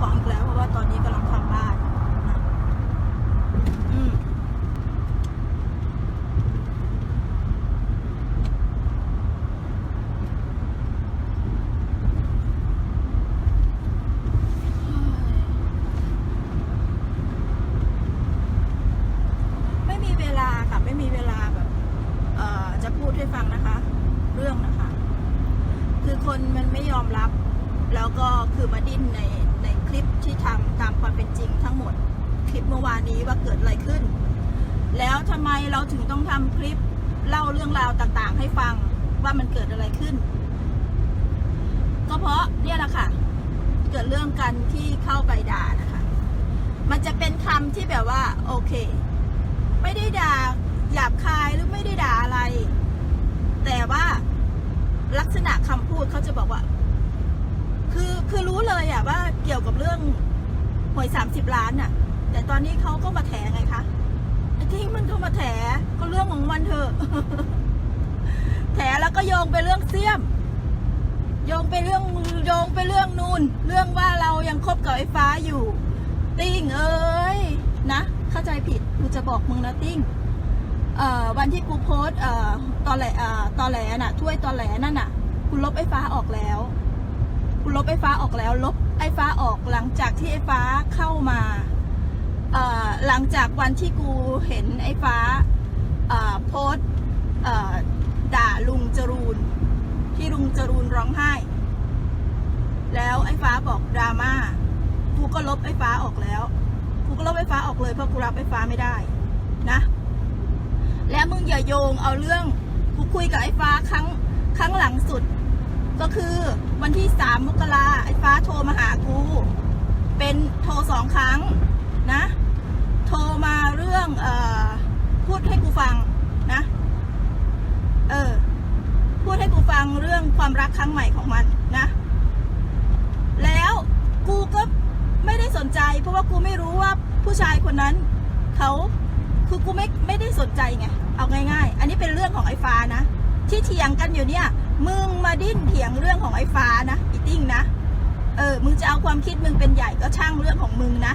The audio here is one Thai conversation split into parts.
ของอีกแล้ว เพราะว่าตอนนี้กำลังทำบ้านนะอืมไม่มีเวลาค่ะไม่มีเวลาแบบ เอ่อ จะพูดให้ฟังนะคะ เรื่องนะคะ คือคนมันไม่ยอมรับ แล้วก็คือมาดิ้นในใน คลิปที่ทำตามความเป็นจริงทั้งหมด คลิปเมื่อวานนี้ว่าเกิดอะไรขึ้น แล้วทำไมเราถึงต้องทำคลิปเล่าเรื่องราวต่างๆ ให้ฟังว่ามันเกิดอะไรขึ้น ก็เพราะเนี่ยแหละค่ะ เกิดเรื่องกันที่เข้าไปด่านะคะ มันจะเป็นคำที่แบบว่า โอเค ไม่ได้ด่าหยาบคายหรือไม่ได้ด่าอะไร แต่ว่าลักษณะคำพูดเขาจะบอกว่า คือคือรู้เลยอะว่าเกี่ยวกับเรื่องหวยสามสิบล้านน่ะแต่ตอนนี้เขาก็มาแถไงคะไอ้ที่มันก็มาแถก็เรื่องของมันเถอะแถแล้วก็โยงไปเรื่องเสี้ยม โยงไปเรื่องโยงไปเรื่องนูนเรื่องว่าเรายังคบกับไอ้ฟ้าอยู่ ติ้งเอ้ยนะเข้าใจผิดกูจะบอกมึงนะติ้งเอ่อวันที่กูโพสต์เอ่อตอแหลเอ่อตอแหลน่ะถ้วยตอแหลนั่นน่ะกูลบไอ้ฟ้าออกแล้ว ลบไอ้ฟ้าออกแล้ว ลบไอ้ฟ้าออกหลังจากที่ไอ้ฟ้าเข้ามาหลังจากวันที่กูเห็นไอ้ฟ้าโพสด่าลุงจรูนที่ลุงจรูนร้องไห้ แล้วไอ้ฟ้าบอกดราม่ากูก็ลบไอ้ฟ้าออกแล้วกูก็ลบไอ้ฟ้าออกเลยเพราะกูรับไอ้ฟ้าไม่ได้นะ และมึงอย่าโยงเอาเรื่องกูคุยกับไอ้ฟ้าครั้งครั้งหลังสุด ก็คือวันที่สามมกราไอ้ฟ้าโทรมาหากู เป็นโทรสองครั้งนะ โทรมาเรื่องเออพูดให้กูฟังนะ เออ พูดให้กูฟังเรื่องความรักครั้งใหม่ของมันนะ แล้วกูก็ไม่ได้สนใจ เพราะว่ากูไม่รู้ว่าผู้ชายคนนั้นเขาคือกูไม่ไม่ได้สนใจไง เอาง่าย ๆ อันนี้เป็นเรื่องของไอ้ฟ้านะ ที่เถียงกันอยู่เนี่ย มึงมาดิ้นเถียงเรื่องของไอ้ฟ้านะอีติ้งนะ เออ มึงจะเอาความคิดมึงเป็นใหญ่ก็ช่างเรื่องของมึงนะ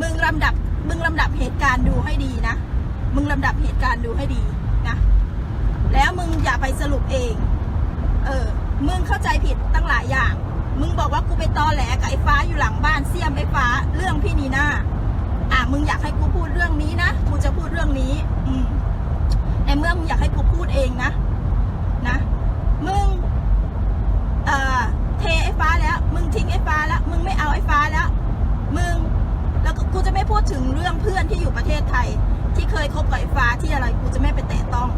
มึงลำดับ มึงลำดับเหตุการณ์ดูให้ดีนะ มึงลำดับเหตุการณ์ดูให้ดีนะ แล้วมึงอย่าไปสรุปเอง เออ มึงเข้าใจผิดตั้งหลายอย่าง มึงบอกว่ากูไปตอแหลกับไอ้ฟ้าอยู่หลังบ้านเสียมไอ้ฟ้าเรื่องพี่นีน่าอะ มึงอยากให้กูพูดเรื่องนี้นะ กูจะพูดเรื่องนี้ อืมในเมื่อมึงอยากให้กูพูดเองนะ นะ มึงเอ่อเทไอ้ฟ้าแล้ว มึงทิ้งไอ้ฟ้าแล้ว มึงไม่เอาไอ้ฟ้าแล้ว มึง แล้วกูจะไม่พูดถึงเรื่องเพื่อนที่อยู่ประเทศไทย ที่เคยคบกับไอ้ฟ้าที่อะไรกูจะไม่ไปแตะต้อง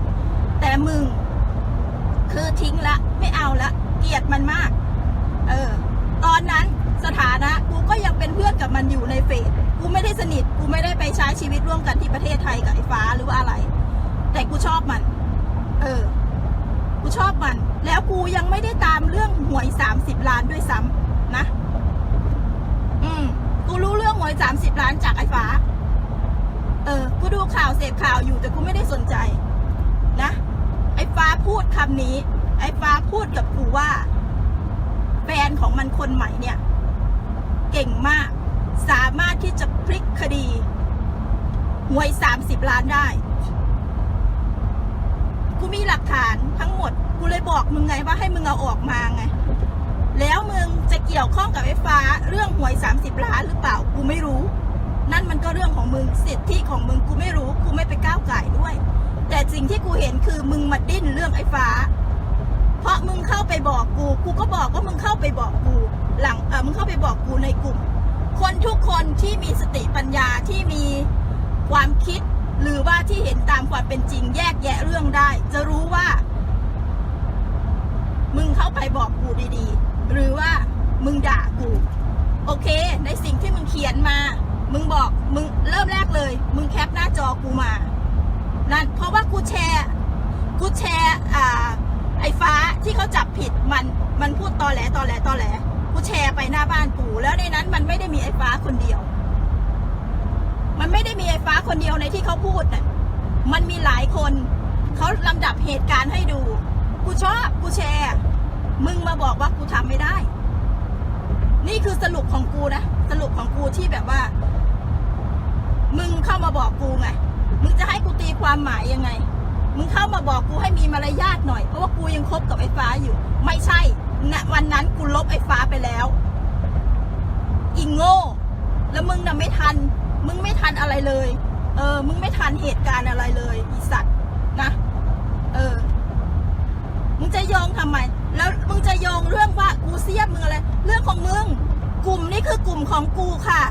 แต่มึง คือทิ้งละ ไม่เอาละ เกลียดมันมาก เออ ตอนนั้นสถานะกูก็ยังเป็นเพื่อนกับมันอยู่ในเฟซกูไม่ได้สนิท กูไม่ได้ไปใช้ชีวิตร่วมกันที่ประเทศไทยกับไอ้ฟ้าหรือว่าอะไร แต่กูชอบมัน เออ กูชอบมัน แล้วกูยังไม่ได้ตามเรื่องหวยสามสิบล้านด้วยซ้ำนะ อืม กูรู้เรื่องหวยสามสิบล้านจากไอ้ฟ้า เออ กูดูข่าวเสพข่าวอยู่แต่กูไม่ได้สนใจ นะ ไอ้ฟ้าพูดคำนี้ ไอ้ฟ้าพูดกับกูว่าแฟนของมันคนใหม่เนี่ย เก่งมาก สามารถที่จะพลิกคดีหวยสามสิบล้านได้ กูมีหลักฐานทั้งหมด กูเลยบอก มึงไงว่าให้มึงเอาออกมาไง แล้วมึงจะเกี่ยวข้องกับไอ้ฟ้าเรื่องหวยสามสิบล้านหรือเปล่า กูไม่รู้ นั่นมันก็เรื่องของมึงสิทธิของมึงกูไม่รู้กูไม่ไปก้าวไก่ด้วย แต่สิ่งที่กูเห็นคือมึงมาดิ้นเรื่องไอ้ฟ้า เพราะมึงเข้าไปบอกกู กูก็บอกว่ามึงเข้าไปบอกกู หลังเออมึงเข้าไปบอกกูในกลุ่ม คนทุกคนที่มีสติปัญญาที่มีความคิดหรือว่าที่เห็นตามความเป็นจริงแยกแยะเรื่องได้ จะรู้ว่า มึงเข้าไปบอกกูดีๆ หรือว่ามึงด่ากู โอเค ในสิ่งที่มึงเขียนมา มึงบอกมึงเริ่มแรกเลย มึงแคปหน้าจอกูมา นั่นเพราะว่ากูแชร์กูแชร์อ่าไอ้ฟ้าที่เขาจับผิดมันมันพูดตอแหลตอแหลตอแหลกูแชร์ไปหน้าบ้านกูแล้วในนั้นมันไม่ได้มีไอ้ฟ้าคนเดียว มันไม่ได้มีไอ้ฟ้าคนเดียวในที่เขาพูดน่ะมันมีหลายคนเขาลำดับเหตุการณ์ให้ดู มึงมาบอกว่ากูทำไม่ได้ นี่คือสรุปของกูนะ สรุปของกูที่แบบว่า มึงเข้ามาบอกกูไง มึงจะให้กูตีความหมายยังไง มึงเข้ามาบอกกูให้มีมารยาทหน่อย เพราะว่ากูยังคบกับไอ้ฟ้าอยู่ ไม่ใช่ณวันนั้นกูลบไอ้ฟ้าไปแล้ว อิงโง่ แล้วมึงน่ะไม่ทัน มึงไม่ทันอะไรเลย เออ มึงไม่ทันเหตุการณ์อะไรเลยอีสัตว์นะ เออ มึงจะยองทำไม แล้วมึงจะโยงเรื่องว่ากูเสียบมึงอะไร เรื่องของมึง กลุ่มนี้คือกลุ่มของกูค่ะ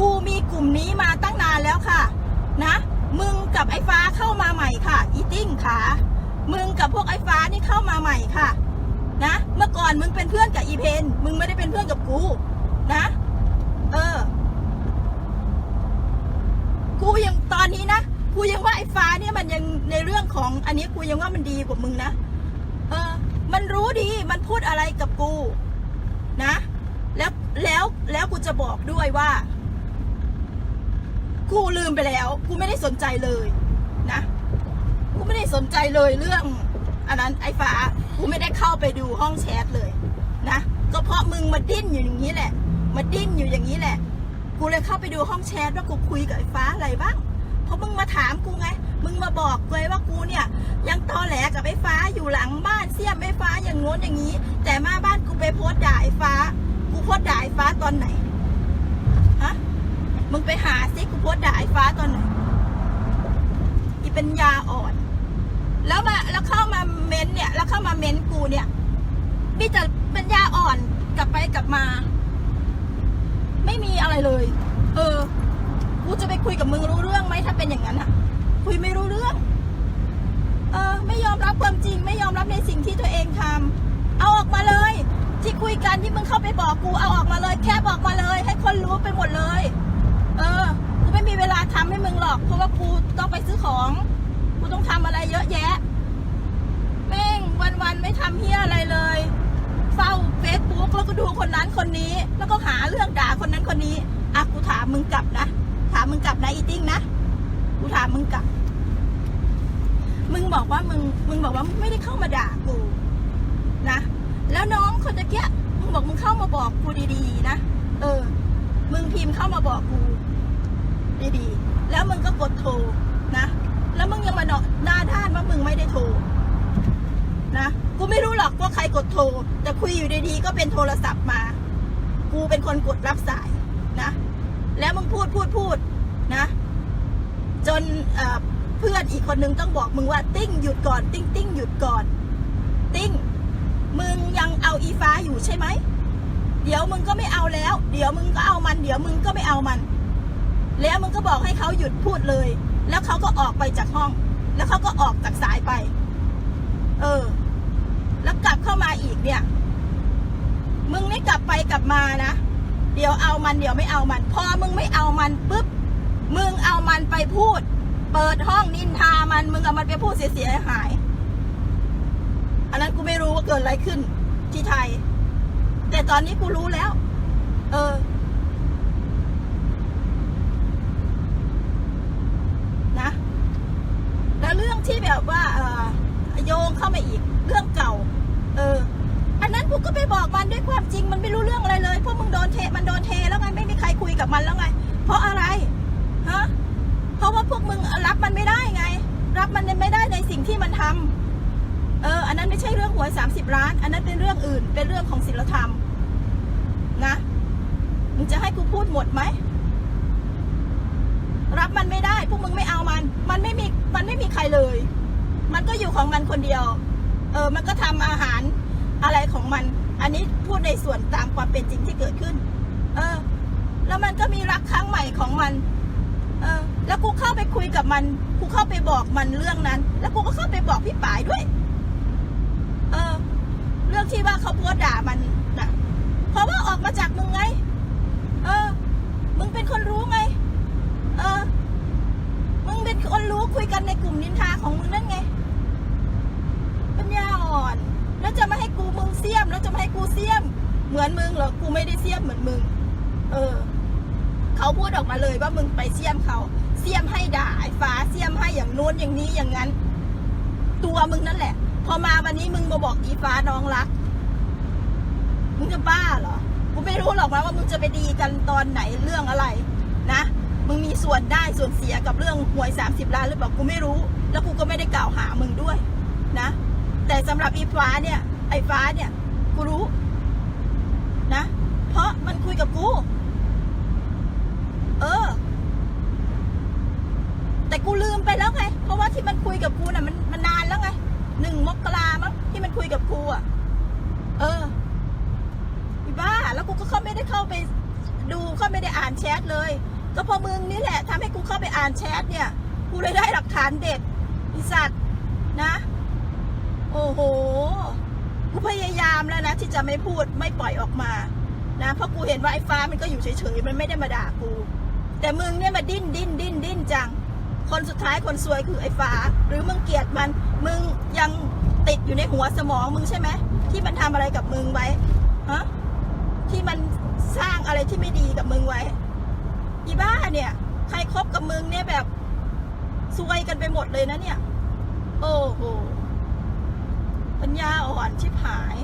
กูมีกลุ่มนี้มาตั้งนานแล้วค่ะ นะ มึงกับไอ้ฟ้าเข้ามาใหม่ค่ะ อีติ้งขามึงกับพวกไอ้ฟ้านี่เข้ามาใหม่ค่ะ นะ เมื่อก่อนมึงเป็นเพื่อนกับอีเพน มึงไม่ได้เป็นเพื่อนกับกู นะ เออ กูยังตอนนี้นะ กูยังว่าไอ้ฟ้าเนี่ยมันยังในเรื่องของอันนี้กูยังว่ามันดีกว่ามึงนะ มันรู้ดีมันพูดอะไรกับกู นะ แล้วแล้วแล้วกูจะบอกด้วยว่า กูลืมไปแล้ว กูไม่ได้สนใจเลยนะ กูไม่ได้สนใจเลยเรื่อง อันนั้นไอ้ฟ้ากูไม่ได้เข้าไปดูห้องแชทเลยนะก็เพราะมึงมาดิ้นอยู่อย่างนี้แหละ มาดิ้นอยู่อย่างนี้แหละ กูเลยเข้าไปดูห้องแชทว่ากูคุยกับไอ้ฟ้าอะไรบ้าง เพราะมึงมาถามกูไง มึงมาบอกกูว่ากูเนี่ย ยังตอแหลกับไอ้ฟ้าอยู่หลังบ้านเสียมไอ้ฟ้าอย่างโน้นอย่างนี้ แต่มาบ้านกูไปโพสด่าไอ้ฟ้า กูโพสด่าไอ้ฟ้าตอนไหนฮะมึงไปหาซิกูโพสด่าไอ้ฟ้าตอนไหนอีเป็นยาอ่อน แล้วมาแล้วเข้ามาเม้นเนี่ย แล้วเข้ามาเม้นกูเนี่ยมีแต่เป็นยาอ่อนกลับไปกลับมา ไม่มีอะไรเลย เออ กูจะไปคุยกับมึงรู้เรื่องไหมถ้าเป็นอย่างนั้นอะคุยไม่รู้เรื่อง เออ ไม่ยอมรับความจริง ไม่ยอมรับในสิ่งที่ตัวเองทำเอาออกมาเลย ที่คุยกันที่มึงเข้าไปบอกกูเอาออกมาเลย แค่บอกมาเลย ให้คนรู้ไปหมดเลย เออกูไม่มีเวลาทำให้มึงหรอก เพราะว่ากูต้องไปซื้อของกูต้องทำอะไรเยอะแยะแม่งวันๆไม่ทำเฮียอะไรเลย เฝ้าเฟซบุ๊กแล้วก็ดูคนนั้นคนนี้ แล้วก็หาเรื่องด่าคนนั้นคนนี้อะกูถามมึงกลับนะามมึงกลับนะอีติ้งนะ กูถามมึงกลับ มึงบอกว่ามึง มึงบอกว่ามึงไม่ได้เข้ามาด่ากู นะ แล้วน้องคนตะเกียมึงบอกมึงเข้ามาบอกกูดีๆนะ เออ มึงพิมพ์เข้ามาบอกกู ดีๆ แล้วมึงก็กดโทรนะ แล้วมึงยังมาหน้าด้านว่ามึงไม่ได้โทรนะกูไม่รู้หรอกว่าใครกดโทร แต่คุยอยู่ดีๆก็เป็นโทรศัพท์มา กูเป็นคนกดรับสายนะ แล้วมึงพูดพูดพูด นะ จนเพื่อนอีกคนนึงต้องบอกมึงว่าติ้งหยุดก่อน ติ้งติ้งหยุดก่อน ติ้งมึงยังเอาอีฟ้าอยู่ใช่ไหมเดี๋ยวมึงก็ไม่เอาแล้ว เดี๋ยวมึงก็เอามัน เดี๋ยวมึงก็ไม่เอามัน แล้วมึงก็บอกให้เขาหยุดพูดเลย แล้วเขาก็ออกไปจากห้อง แล้วเขาก็ออกจากสายไป เออ แล้วกลับเข้ามาอีกเนี่ย มึงนี่กลับไปกลับมานะ เดี๋ยวเอามัน เดี๋ยวไม่เอามัน พอมึงไม่เอามันปุ๊บ มึงเอามันไปพูด เปิดห้องนินทามัน มึงเอามันไปพูดเสียหาย อันนั้นกูไม่รู้ว่าเกิดอะไรขึ้น ที่ไทย แต่ตอนนี้กูรู้แล้ว เออ นะ แล้วเรื่องที่แบบว่า เออโยงเข้ามาอีก เรื่องเก่า เออ อันนั้นกูก็ไปบอกมันด้วยความจริง มันไม่รู้เรื่องอะไรเลย เพราะมึงโดนเท มันโดนเทแล้วไงไม่มีใครคุยกับมันแล้วไง เพราะอะไร ฮะ เพราะว่าพวกมึงรับมันไม่ได้ไง รับมันไม่ได้ในสิ่งที่มันทำเออ อันนั้น ไม่ใช่เรื่องหวยสามสิบล้าน อันนั้นเป็นเรื่องอื่น เป็นเรื่องของศีลธรรม นะมึงจะให้กูพูดหมดไหม รับมันไม่ได้ พวกมึงไม่เอามัน มันไม่มี มันไม่มีใครเลย มันก็อยู่ของมันคนเดียว เออ มันก็ทำอาหารอะไรของมัน อันนี้พูดในส่วนตามความเป็นจริงที่เกิดขึ้น เออ แล้วมันก็มีรักครั้งใหม่ของมัน เออ แล้วกูเข้าไปคุยกับมัน กูเข้าไปบอกมันเรื่องนั้น แล้วกูก็เข้าไปบอกพี่ป๋ายด้วย รื่องที่ว่าเขาโพสด่ามันนะเพราะว่าออกมาจากมึงไง เออ มึงเป็นคนรู้ไง เออ มึงเป็นคนรู้คุยกันในกลุ่มนินทาของมึงนั่นไง ปัญญาอ่อน แล้วจะมาให้กูมึงเสียม แล้วจะมาให้กูเสียม เหมือนมึงเหรอ กูไม่ได้เสียมเหมือนมึง เออ เขาพูดออกมาเลยว่ามึงไปเสียมเขาเสียมให้ด่าไอ้ฟ้าเสียมให้อย่างโน้นอย่างนี้อย่างนั้น ตัวมึงนั่นแหละ พอมาวันนี้มึงมาบอกอีฟ้าน้องรัก มึงจะบ้าเหรอ กูไม่รู้หรอกนะว่ามึงจะไปดีกันตอนไหนเรื่องอะไร นะ มึงมีส่วนได้ส่วนเสียกับเรื่องหวย30ล้านหรือเปล่ากูไม่รู้ แล้วกูก็ไม่ได้กล่าวหามึงด้วย นะ แต่สำหรับอีฟ้าเนี่ย ไอ้ฟ้าเนี่ย กูรู้ นะ เพราะมันคุยกับกู เออแต่กูลืมไปแล้วไง เพราะว่าที่มันคุยกับกูน่ะมันมันนานแล้วไง หนึ่งมกรามั้งที่มันคุยกับกูอะ เอออีบ้า แล้วกูก็เข้าไม่ได้เข้าไปดูเข้าไม่ได้อ่านแชทเลย ก็เพราะมึงนี่แหละทำให้กูเข้าไปอ่านแชทเนี่ยกูเลยได้หลักฐานเด็ดอีสัตว์นะ โอ้โหกูพยายามแล้วนะที่จะไม่พูดไม่ปล่อยออกมานะเพราะกูเห็นว่าไอ้ฟ้ามันก็อยู่เฉยๆมันไม่ได้มาด่ากู แต่มึงเนี่ยมาดิ้นดิ้นดิ้นดิ้นจัง คนสุดท้ายคนซวยคือไอ้ฟ้า หรือมึงเกลียดมัน ยังติดอยู่ในหัวสมองมึงใช่ไหมที่มันทำอะไรกับมึงไว้ฮะที่มันสร้างอะไรที่ไม่ดีกับมึงไว้อีบ้าเนี่ย ใครคบกับมึงเนี่ยแบบซวยกันไปหมดเลยนะเนี่ย โอ้โหปัญญาอ่อนชิบหาย